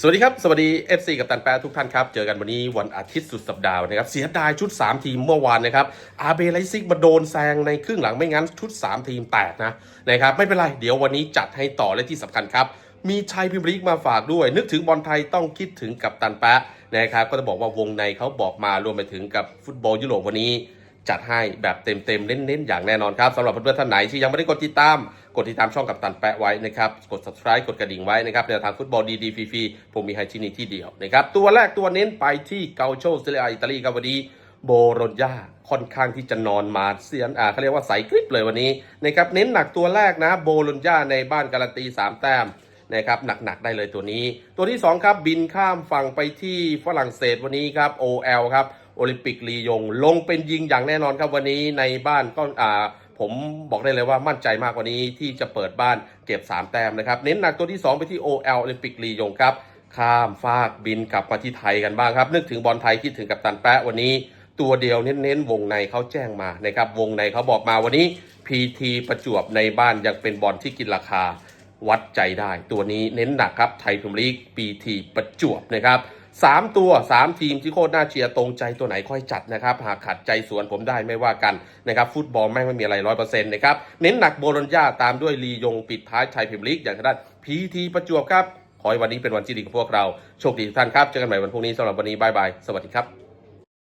สวัสดีครับ สวัสดี FC กับตันแปรทุกท่านครับ เจอกันวันนี้วันอาทิตย์สุดสัปดาห์นะครับ เสียดายชุด 3 ทีมเมื่อวานนะครับอาเบไลซิกมาโดนแซงในครึ่งหลังไม่งั้นชุด 3 ทีมแตกนะนะครับไม่เป็นไร เดี๋ยววันนี้จัดให้ต่อและที่สำคัญครับ มีชัยพิมพ์ลีกมาฝากด้วย นึกถึงบอลไทยต้องคิดถึงกับตันแปะนะครับก็จะบอกว่าวงในเขาบอกมารวมไปถึงกับฟุตบอลยุโรปวันนี้ จัดให้แบบเต็มๆเน้นๆอย่างแน่นอนครับสำหรับเพื่อนๆท่านไหนที่ยังไม่ได้กดติดตาม กดติดตามช่องกับตันแปะไว้นะครับกด subscribe กดกระดิ่งไว้นะครับแนวทางฟุตบอลดีๆฟรีๆผมมีให้ที่นี่ที่เดียวนะครับตัวแรกตัวเน้นไปที่เกาโชเซเรียอิตาลีครับวันนี้โบโรญญาค่อนข้างที่จะนอนมาเสียนอ่าเขาเรียกว่าใสกริบเลยวันนี้นะครับเน้นหนักตัวแรกนะโบโรญญาในบ้านการันตี 3 แต้มนะครับหนักๆได้เลยตัวนี้ ตัวที่ 2 ครับบินข้ามฝั่งไปที่ฝรั่งเศสวันนี้ครับ OL ครับ โอลิมปิกลียง ลงเป็นยิงอย่างแน่นอนครับวันนี้ในบ้านก็อ่าผมบอกได้เลยว่ามั่นใจมากกว่านี้ที่จะเปิดบ้านเก็บ 3 แต้มนะครับ เน้นหนักตัวที่ 2 ไปที่ OL โอลิมปิกลียงครับ ข้ามฟากบินกลับมาที่ไทยกันบ้างครับ นึกถึงบอลไทยคิดถึงกับตันแปะวันนี้ ตัวเดียวเน้นๆวงในเขาแจ้งมานะครับ วงในเขาบอกมาวันนี้ PT ประจวบในบ้านยังเป็นบอลที่กินราคา วัดใจได้ ตัวนี้เน้นหนักครับไทยพรีเมียร์ลีกปีทีประจวบนะครับ สามตัวสามทีมที่โคตรน่าเชียร์ตรงใจตัวไหนค่อยจัดนะครับ หากขัดใจสวนผมได้ไม่ว่ากันนะครับฟุตบอลแม่งไม่มีอะไรร้อยเปอร์เซ็นต์นะครับ เน้นหนักโบโลญญาตามด้วยลียงปิดท้ายไทยพิมลีกอย่างทางด้านพีทีประจวบครับ ขอให้วันนี้เป็นวันที่ดีของพวกเรา โชคดีทุกท่านครับ เจอกันใหม่วันพรุ่งนี้สำหรับวันนี้บายบาย สวัสดีครับ